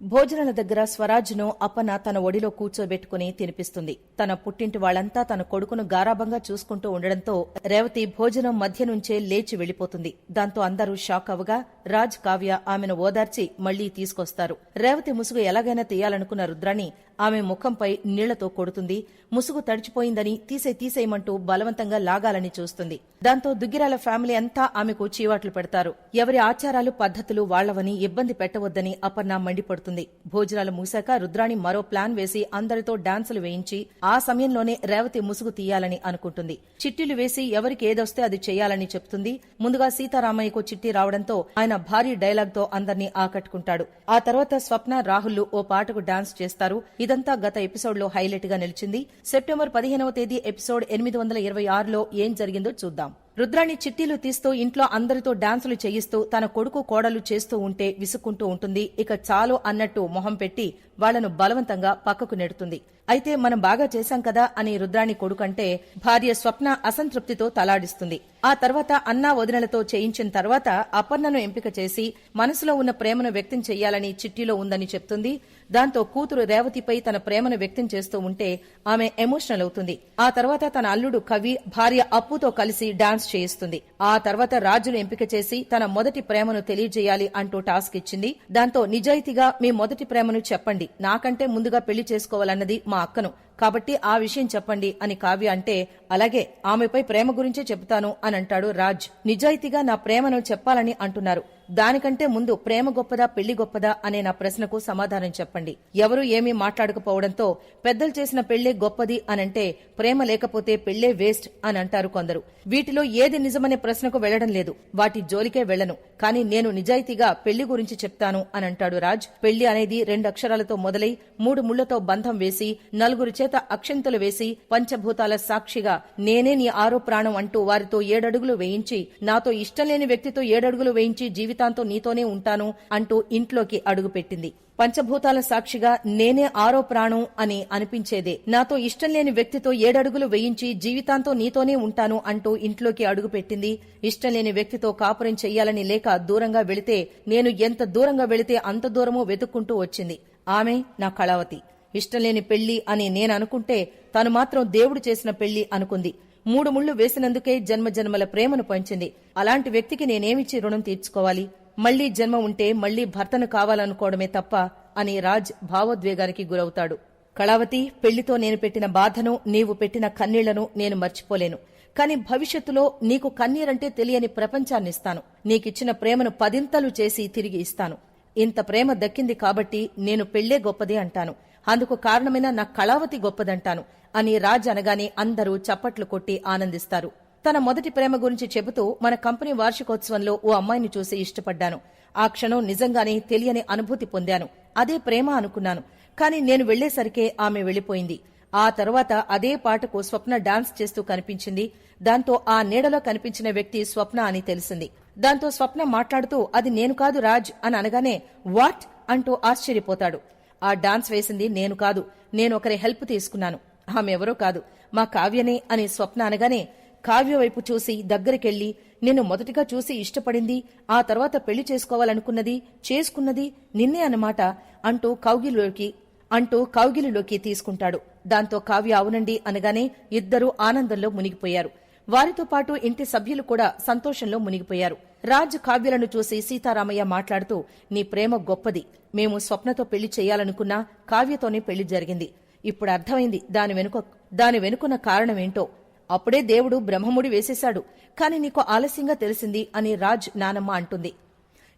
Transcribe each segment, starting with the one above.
భోజనాల దగ్గర స్వరాజ్ను అపన తన ఒడిలో కూర్చోబెట్టుకుని తినిపిస్తుంది. తన పుట్టింటి వాళ్ళంతా తన కొడుకును గారాబంగా చూసుకుంటూ ఉండడంతో రేవతి భోజనం మధ్య నుంచే లేచి వెళ్ళిపోతుంది దాంతో అందరూ షాక్ అవగా రాజ్ కావ్య ఆమెను ఓదార్చి మళ్ళీ తీసుకొస్తారు. రేవతి ముసుగు ఎలాగైనా తీయాలనుకున్న రుద్రాణి ఆమె ముఖంపై నీళ్ళతో కొడుతుంది. ముసుగు తడిచిపోయిందని తీసే తీసేయమంటూ బలవంతంగా లాగాలని చూస్తుంది. దాంతో దుగ్గిరాల ఫ్యామిలీ అంతా ఆమెకు చీవాట్లు పెడతారు. ఎవరి ఆచారాలు పద్ధతులు వాళ్ళవని ఇబ్బంది పెట్టవద్దని అపర్ణ మండిపడుతుంది. భోజనాలు మూశాక రుద్రాణి మరో ప్లాన్ వేసి అందరితో డాన్సులు వేయించి ఆ సమయంలోనే రేవతి ముసుగు తీయాలని అనుకుంటుంది. చిట్టీలు వేసి ఎవరికి ఏదొస్తే అది చేయాలని చెప్తుంది. ముందుగా సీతారామయ్యకు చిట్టి రావడంతో ఆయన భారీ డైలాగ్తో అందర్నీ ఆకట్టుకుంటాడు. ఆ తర్వాత స్వప్న రాహుల్ ఓ పాటకు డాన్స్ చేస్తారు. ఇదంతా గత ఎపిసోడ్లో హైలైట్గా నిలిచింది. సెప్టెంబర్ పదిహేనవ తేదీ ఎపిసోడ్ ఎనిమిది వందల ఇరవై ఆరులో ఏం జరిగిందో చూద్దాం. రుద్రాణి చిట్టీలు తీస్తూ ఇంట్లో అందరితో డాన్సులు చేయిస్తూ తన కొడుకు కోడలు చేస్తూ ఉంటే విసుక్కుంటూ ఉంటుంది. ఇక చాలు అన్నట్టు మొహం పెట్టి వాళ్ళను బలవంతంగా పక్కకు నెడుతుంది. అయితే మనం బాగా చేశాం కదా అని రుద్రాణి కొడుకంటే భార్య స్వప్న అసంతృప్తితో తలాడిస్తుంది. ఆ తర్వాత అన్నా వదినలతో చేయించిన తర్వాత అపర్ణను ఎంపిక చేసి మనసులో ఉన్న ప్రేమను వ్యక్తం చెయ్యాలని చిట్టీలో ఉందని చెప్తుంది. దాంతో కూతురు రేవతిపై తన ప్రేమను వ్యక్తం చేస్తూ ఉంటే ఆమె ఎమోషనల్ అవుతుంది. ఆ తర్వాత తన అల్లుడు కవి భార్య అప్పుతో కలిసి డాన్స్ చేయిస్తుంది. ఆ తర్వాత రాజును ఎంపిక చేసి తన మొదటి ప్రేమను తెలియజేయాలి అంటూ టాస్క్ ఇచ్చింది. దాంతో నిజాయితీగా మీ మొదటి ప్రేమను చెప్పండి. నాకంటే ముందుగా పెళ్ళి చేసుకోవాలన్నది మా అక్కను. కాబట్టి ఆ విషయం చెప్పండి అని కావ్య అంటే అలాగే ఆమెపై ప్రేమ గురించే చెబుతాను అని అంటాడు రాజ్. నిజాయితీగా నా ప్రేమను చెప్పాలని అంటున్నారు. దానికంటే ముందు ప్రేమ గొప్పదా పెళ్ళి గొప్పదా అనే నా ప్రశ్నకు సమాధానం చెప్పండి. ఎవరు ఏమీ మాట్లాడకపోవడంతో పెద్దలు చేసిన పెళ్ళే గొప్పది అనంటే ప్రేమ లేకపోతే పెళ్ళే వేస్ట్ అని అంటారు కొందరు. వీటిలో ఏది నిజమనే ప్రశ్నకు వెళ్ళడం లేదు. వాటి జోలికే వెళ్ళను కానీ నేను నిజాయితీగా పెళ్ళి గురించి చెప్తాను అని అంటాడు రాజ్. పెళ్ళి అనేది రెండు అక్షరాలతో మొదలై మూడు ముళ్ళతో బంధం వేసి నలుగురు చేత అక్షంతలు వేసి పంచభూతాల సాక్షిగా నేనే నీ ఆరో ప్రాణం అంటూ వారితో ఏడడుగులు వేయించి నాతో ఇష్టం లేని వ్యక్తితో ఏడడుగులు వేయించి జీవితం జీవితాంతం నీతోనే ఉంటాను అంటూ ఇంట్లోకి అడుగుపెట్టింది. పంచభూతాల సాక్షిగా నేనే ఆరో ప్రాణం అని అనిపించేదే. నాతో ఇష్టం లేని వ్యక్తితో ఏడడుగులు వేయించి జీవితాంతం నీతోనే ఉంటాను అంటూ ఇంట్లోకి అడుగుపెట్టింది. ఇష్టం లేని వ్యక్తితో కాపురం చెయ్యాలని లేక దూరంగా వెళితే నేను ఎంత దూరంగా వెళితే అంత దూరమూ వెతుక్కుంటూ వచ్చింది. ఆమె నా కళావతి. ఇష్టం లేని పెళ్ళి అని నేను అనుకుంటే తను మాత్రం దేవుడు చేసిన పెళ్ళి అనుకుంది. మూడు ముళ్ళు వేసినందుకే జన్మ జన్మల ప్రేమను పంచింది. అలాంటి వ్యక్తికి నేనేమిచ్చి రుణం తీర్చుకోవాలి? మళ్ళీ జన్మ ఉంటే మళ్ళీ భర్తను కావాలనుకోవడమే తప్ప అని రాజ్ భావోద్వేగానికి గురవుతాడు. కళావతి పెళ్ళితో నేను పెట్టిన బాధను నీవు పెట్టిన కన్నీళ్ళను నేను మర్చిపోలేను. కాని భవిష్యత్తులో నీకు కన్నీరంటే తెలియని ప్రపంచాన్నిస్తాను నీకిచ్చిన ప్రేమను పదింతలు చేసి తిరిగి ఇస్తాను. ఇంత ప్రేమ దక్కింది కాబట్టి నేను పెళ్ళే గొప్పది అంటాను. అందుకు కారణమైన నా కళావతి గొప్పదంటాను అని రాజ్ అనగానే అందరూ చప్పట్లు కొట్టి ఆనందిస్తారు. తన మొదటి ప్రేమ గురించి చెబుతూ మన కంపెనీ వార్షికోత్సవంలో ఓ అమ్మాయిని చూసి ఇష్టపడ్డాను. ఆ క్షణం నిజంగానే తెలియని అనుభూతి పొందాను. అదే ప్రేమ అనుకున్నాను. కాని నేను వెళ్ళేసరికే ఆమె వెళ్ళిపోయింది ఆ తర్వాత అదే పాటకు స్వప్న డాన్స్ చేస్తూ కనిపించింది. దాంతో ఆ నీడలో కనిపించిన వ్యక్తి స్వప్న అని తెలిసింది. దాంతో స్వప్న మాట్లాడుతూ అది నేను కాదు రాజ్ అని అనగానే వాట్? అంటూ ఆశ్చర్యపోతాడు. ఆ డాన్స్ వేసింది నేను కాదు నేను ఒకరి హెల్ప్ తీసుకున్నాను. ఆమె ఎవరో కాదు మా కావ్యనే అని స్వప్న అనగానే కావ్య వైపు చూసి దగ్గరికెళ్ళి నిన్ను మొదటిగా చూసి ఇష్టపడింది ఆ తర్వాత పెళ్ళి చేసుకోవాలనుకున్నది చేసుకున్నది నిన్నే అన్నమాట అంటూ కౌగిలిలోకి అంటూ కౌగిలిలోకి తీసుకుంటాడు. దాంతో కావ్య అవునండి అనగానే ఇద్దరూ ఆనందంలో మునిగిపోయారు. వారితో పాటు ఇంటి సభ్యులు కూడా సంతోషంలో మునిగిపోయారు. రాజ్ కావ్యలను చూసి సీతారామయ్య మాట్లాడుతూ నీ ప్రేమ గొప్పది. మేము స్వప్నతో పెళ్ళి చేయాలనుకున్నా కావ్యతోనే పెళ్ళి జరిగింది. ఇప్పుడు అర్థమైంది దాని వెనుక దాని వెనుకున్న కారణమేంటో. అప్పుడే దేవుడు బ్రహ్మముడి వేసేశాడు. కాని నీకు ఆలస్యంగా తెలిసింది అని రాజ్ నానమ్మ అంటుంది.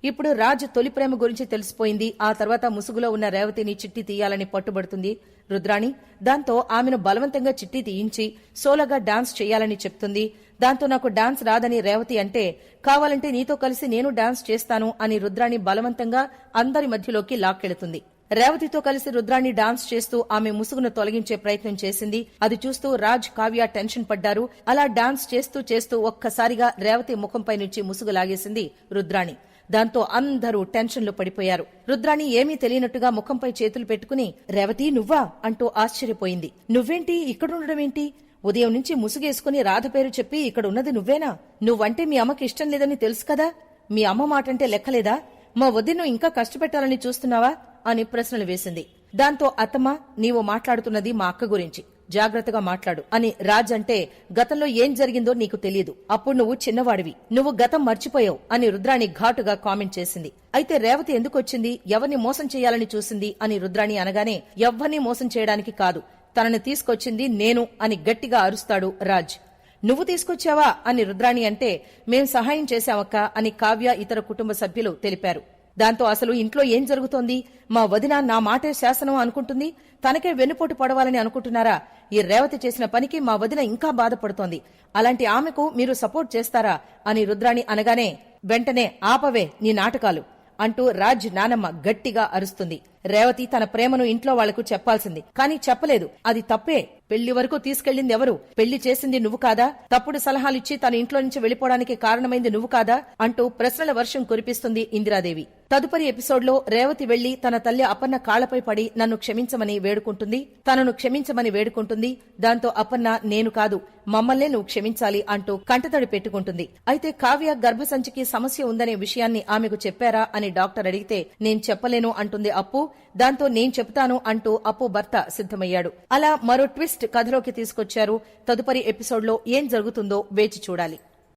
ఇప్పుడు రాజ్ తొలి ప్రేమ గురించి తెలిసిపోయింది. ఆ తర్వాత ముసుగులో ఉన్న రేవతిని చిట్టి తీయాలని పట్టుబడుతుంది రుద్రాణి. దాంతో ఆమెను బలవంతంగా చిట్టి తీయించి సోలగా డాన్స్ చేయాలని చెప్తుంది. దాంతో నాకు డాన్స్ రాదని రేవతి అంటే కావాలంటే నీతో కలిసి నేను డాన్స్ చేస్తాను అని రుద్రాణి బలవంతంగా అందరి మధ్యలోకి లాక్కెళుతుంది. రేవతితో కలిసి రుద్రాణి డాన్స్ చేస్తూ ఆమె ముసుగును తొలగించే ప్రయత్నం చేసింది. అది చూస్తూ రాజ్ కావ్య టెన్షన్ పడ్డారు. అలా డాన్స్ చేస్తూ చేస్తూ ఒక్కసారిగా రేవతి ముఖంపై నుంచి ముసుగు లాగేసింది రుద్రాణి. దాంతో అందరూ టెన్షన్లో పడిపోయారు. రుద్రాణి ఏమీ తెలియనట్టుగా ముఖంపై చేతులు పెట్టుకుని రేవతి నువ్వా? అంటూ ఆశ్చర్యపోయింది. నువ్వేంటి? ఇక్కడుండడమేంటి ఉదయం నుంచి ముసుగేసుకుని రాధ పేరు చెప్పి ఇక్కడ ఉన్నది నువ్వేనా? నువ్వంటే మీ అమ్మకి ఇష్టం లేదని తెలుసు కదా? మీ అమ్మ మాటంటే లెక్కలేదా? మా వదిన్ను ఇంకా కష్టపెట్టాలని చూస్తున్నావా? అని ప్రశ్నలు వేసింది. దాంతో అత్తమ్మ నీవు మాట్లాడుతున్నది మా అక్క గురించి. జాగ్రత్తగా మాట్లాడు. అని రాజ్ అంటే గతంలో ఏం జరిగిందో నీకు తెలియదు. అప్పుడు నువ్వు చిన్నవాడివి. నువ్వు గతం మర్చిపోయావు. అని రుద్రాణి ఘాటుగా కామెంట్ చేసింది. అయితే రేవతి ఎందుకొచ్చింది ఎవరిని మోసం చేయాలని చూసింది? అని రుద్రాణి అనగానే ఎవ్వరిని మోసం చేయడానికి కాదు. తనని తీసుకొచ్చింది నేను అని గట్టిగా అరుస్తాడు రాజ్. నువ్వు తీసుకొచ్చావా? అని రుద్రాణి అంటే మేం సహాయం చేశామక్క అని కావ్య ఇతర కుటుంబ సభ్యులు తెలిపారు. దాంతో అసలు ఇంట్లో ఏం జరుగుతోంది? మా వదిన నా మాటే శాసనం అనుకుంటుంది. తనకే వెన్నుపోటు పడవాలని అనుకుంటున్నారా? ఈ రేవతి చేసిన పనికి మా వదిన ఇంకా బాధపడుతోంది. అలాంటి ఆమెకు మీరు సపోర్ట్ చేస్తారా? అని రుద్రాణి అనగానే వెంటనే ఆపవే నీ నాటకాలు అంటూ రాజ్ నానమ్మ గట్టిగా అరుస్తుంది. రేవతి తన ప్రేమను ఇంట్లో వాళ్ళకు చెప్పాల్సింది. కానీ చెప్పలేదు. అది తప్పే. పెళ్ళి వరకు తీసుకెళ్ళింది ఎవరు? పెళ్ళి చేసింది నువ్వు కాదా? తప్పుడు సలహాలిచ్చి తన ఇంట్లో నుంచి వెళ్ళిపోవడానికి కారణమైంది నువ్వు కాదా? అంటూ ప్రశ్నల వర్షం కురిపిస్తుంది ఇందిరాదేవి. తదుపరి ఎపిసోడ్లో రేవతి వెళ్ళి తన తల్లి అపన్న కాళ్ళపై పడి నన్ను క్షమించమని వేడుకుంటుంది. తనను క్షమించమని వేడుకుంటుంది. దాంతో అపన్న నేను కాదు. మమ్మల్నే నువ్వు క్షమించాలి అంటూ కంటతడి పెట్టుకుంటుంది. అయితే కావ్య గర్భసంచికి సమస్య ఉందనే విషయాన్ని ఆమెకు చెప్పారా అని డాక్టర్ అడిగితే నేను చెప్పలేను అంటుంది అప్పు. దాంతో నేను చెప్తాను అంటూ అప్పు భర్త సిద్ధమయ్యాడు. అలా మరో ట్విస్ట్ కథలోకి తీసుకొచ్చారు. తదుపరి ఎపిసోడ్లో ఏం జరుగుతుందో వేచి చూడాలి.